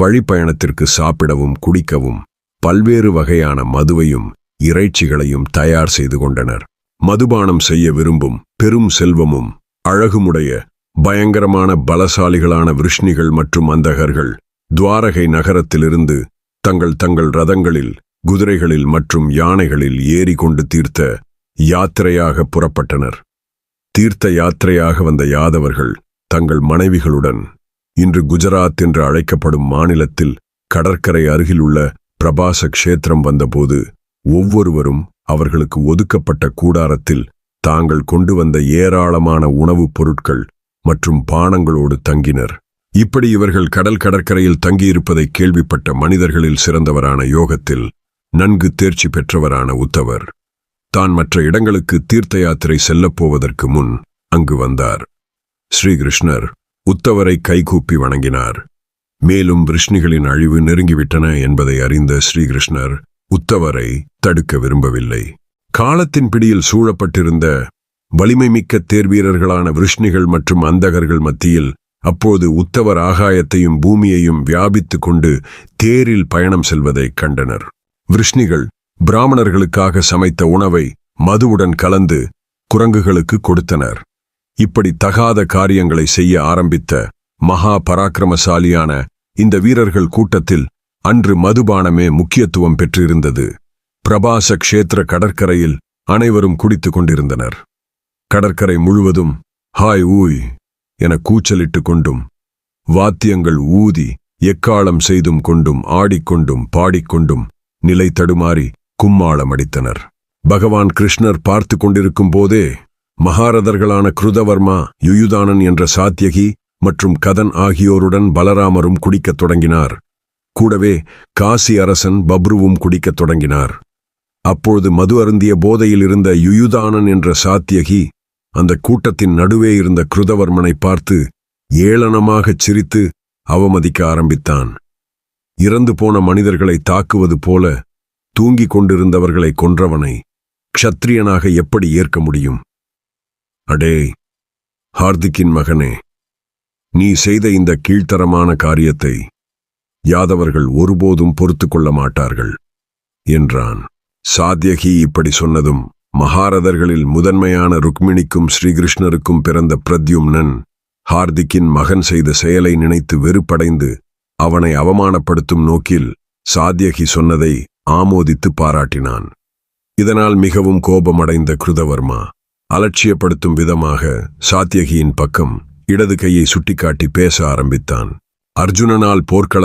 வழிப்பயணத்திற்கு சாப்பிடவும் குடிக்கவும் பல்வேறு வகையான மதுவையும் இறைச்சிகளையும் தயார் செய்து கொண்டனர். மதுபானம் செய்ய விரும்பும் பெரும் செல்வமும் அழகுமுடைய பயங்கரமான பலசாலிகளான விருஷ்ணிகள் மற்றும் அந்தகர்கள் துவாரகை நகரத்திலிருந்து தங்கள் தங்கள் ரதங்களில் குதிரைகளில் மற்றும் யானைகளில் ஏறிக்கொண்டு தீர்த்த யாத்திரையாக புறப்பட்டனர். தீர்த்த யாத்திரையாக வந்த யாதவர்கள் தங்கள் மனைவிகளுடன் இன்று குஜராத் என்று அழைக்கப்படும் மாநிலத்தில் கடற்கரை அருகிலுள்ள பிரபாச கஷேத்திரம் வந்தபோது ஒவ்வொருவரும் அவர்களுக்கு ஒதுக்கப்பட்ட கூடாரத்தில் தாங்கள் கொண்டு வந்த ஏராளமான உணவுப் பொருட்கள் மற்றும் பானங்களோடு தங்கினர். இப்படி இவர்கள் கடல் கடற்கரையில் தங்கியிருப்பதை கேள்விப்பட்ட மனிதர்களில் சிறந்தவரான யோகத்தில் நன்கு தேர்ச்சி பெற்றவரான உத்தவர். தான் மற்ற இடங்களுக்கு தீர்த்த யாத்திரை செல்லப்போவதற்கு முன் அங்கு வந்தார். ஸ்ரீகிருஷ்ணர் உத்தவரை கைகூப்பி வணங்கினார். மேலும் விருஷ்ணிகளின் அழிவு நெருங்கிவிட்டன என்பதை அறிந்த ஸ்ரீகிருஷ்ணர் உத்தவரை தடுக்க விரும்பவில்லை. காலத்தின் பிடியில் சூழப்பட்டிருந்த வலிமைமிக்க தேர்வீரர்களான விருஷ்ணிகள் மற்றும் அந்தகர்கள் மத்தியில் அப்போது உத்தவர் ஆகாயத்தையும் பூமியையும் வியாபித்துக் கொண்டு தேரில் பயணம் செல்வதை கண்டனர். விருஷ்ணிகள் பிராமணர்களுக்காக சமைத்த உணவை மதுவுடன் கலந்து குரங்குகளுக்கு கொடுத்தனர். இப்படி தகாத காரியங்களை செய்ய ஆரம்பித்த மகா பராக்கிரமசாலியான இந்த வீரர்கள் கூட்டத்தில் அன்று மதுபானமே முக்கியத்துவம் பெற்றிருந்தது. பிரபாச கஷேத்திர கடற்கரையில் அனைவரும் குடித்துக் கொண்டிருந்தனர். கடற்கரை முழுவதும் ஹாய் ஊய் என கூச்சலிட்டுக் கொண்டும் வாத்தியங்கள் ஊதி எக்காலம் செய்தும் கொண்டும் ஆடிக்கொண்டும் பாடிக்கொண்டும் நிலை தடுமாறி கும்மாளம் அடித்தனர். பகவான் கிருஷ்ணர் பார்த்து கொண்டிருக்கும் போதே மகாரதர்களான கிருதவர்மா யுயுதானன் என்ற சாத்தியகி மற்றும் கதன் ஆகியோருடன் பலராமரும் குடிக்கத் தொடங்கினார். கூடவே காசி அரசன் பப்ருவும் குடிக்கத் தொடங்கினார். அப்பொழுது மது அருந்திய போதையில் இருந்த யுயுதானன் என்ற சாத்தியகி அந்த கூட்டத்தின் நடுவே இருந்த கிருதவர்மனை பார்த்து ஏளனமாகச் சிரித்து அவமதிக்க ஆரம்பித்தான். இறந்து போன மனிதர்களை தாக்குவது போல தூங்கிக் கொண்டிருந்தவர்களை கொன்றவனை க்ஷத்ரியனாக எப்படி ஏற்க முடியும்? அடே ஹார்திக்கின் மகனே நீ செய்த இந்த கீழ்த்தரமான காரியத்தை யாதவர்கள் ஒருபோதும் பொறுத்துக் கொள்ள மாட்டார்கள் என்றான். சாத்யகி இப்படி சொன்னதும் மகாரதர்களில் முதன்மையான ருக்மிணிக்கும் ஸ்ரீகிருஷ்ணருக்கும் பிறந்த பிரத்யும்னன் ஹார்திக்கின் மகன் செய்த செயலை நினைத்து வெறுப்படைந்து அவனை அவமானப்படுத்தும் நோக்கில் சாத்யகி சொன்னதை ஆமோதித்து பாராட்டினான். இதனால் மிகவும் கோபமடைந்த கிருதவர்மா அலட்சியப்படுத்தும் விதமாக சாத்தியகியின் பக்கம் இடது கையை சுட்டிக்காட்டி பேச ஆரம்பித்தான். அர்ஜுனனால் போர்க்கள